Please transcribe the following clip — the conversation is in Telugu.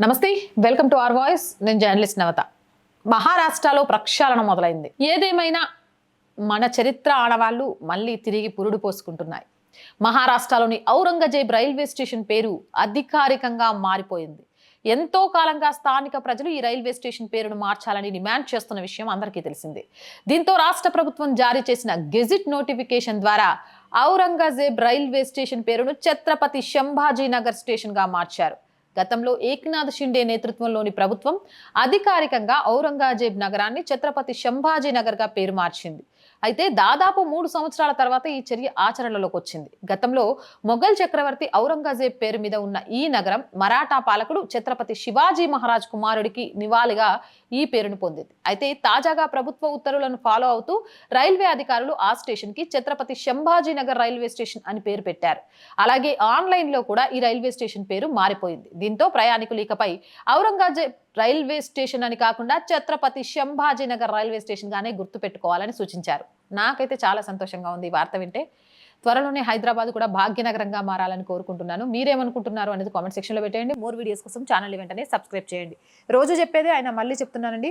నమస్తే వెల్కమ్ టు ఆర్ వాయిస్. నేను జర్నలిస్ట్ నవత. మహారాష్ట్రలో ప్రక్షాళన మొదలైంది. ఏదేమైనా మన చరిత్ర ఆడవాళ్ళు మళ్ళీ తిరిగి పురుడు పోసుకుంటున్నాయి. మహారాష్ట్రలోని ఔరంగజేబ్ రైల్వే స్టేషన్ పేరు అధికారికంగా మారిపోయింది. ఎంతో కాలంగా స్థానిక ప్రజలు ఈ రైల్వే స్టేషన్ పేరును మార్చాలని డిమాండ్ చేస్తున్న విషయం అందరికీ తెలిసిందే. దీంతో రాష్ట్ర ప్రభుత్వం జారీ చేసిన గెజిట్ నోటిఫికేషన్ ద్వారా ఔరంగజేబ్ రైల్వే స్టేషన్ పేరును ఛత్రపతి శంభాజీనగర్ స్టేషన్గా మార్చారు. గతంలో ఏక్నాథ్ షిండే నేతృత్వంలోని ప్రభుత్వం అధికారికంగా ఔరంగజేబ్ నగరాన్ని ఛత్రపతి శంభాజీ నగర్గా పేరు మార్చింది. అయితే దాదాపు మూడు సంవత్సరాల తర్వాత ఈ చర్య ఆచరణలోకి వచ్చింది. గతంలో మొఘల్ చక్రవర్తి ఔరంగజేబ్ పేరు మీద ఉన్న ఈ నగరం మరాఠా పాలకుడు ఛత్రపతి శివాజీ మహారాజ్ కుమారుడికి నివాళిగా ఈ పేరును పొందింది. అయితే తాజాగా ప్రభుత్వ ఉత్తర్వులను ఫాలో అవుతూ రైల్వే అధికారులు ఆ స్టేషన్కి ఛత్రపతి శంభాజీ నగర్ రైల్వే స్టేషన్ అని పేరు పెట్టారు. అలాగే ఆన్లైన్లో కూడా ఈ రైల్వే స్టేషన్ పేరు మారిపోయింది. దీంతో ప్రయాణికులు ఇకపై ఔరంగజేబ్ రైల్వే స్టేషన్ అని కాకుండా ఛత్రపతి శంభాజీనగర్ రైల్వే స్టేషన్గానే గుర్తుపెట్టుకోవాలని గుర్తు పెట్టుకోవాలని సూచించారు. నాకైతే చాలా సంతోషంగా ఉంది ఈ వార్త వింటే. త్వరలోనే హైదరాబాద్ కూడా భాగ్యనగరంగా మారాలని కోరుకుంటున్నాను. మీరేమనుకుంటున్నారు అనేది కామెంట్ సెక్షన్లో పెట్టేయండి. మోర్ వీడియోస్ కోసం ఛానల్ వెంటనే సబ్స్క్రైబ్ చేయండి. రోజు చెప్పేది ఆయన మళ్ళీ చెప్తున్నానండి.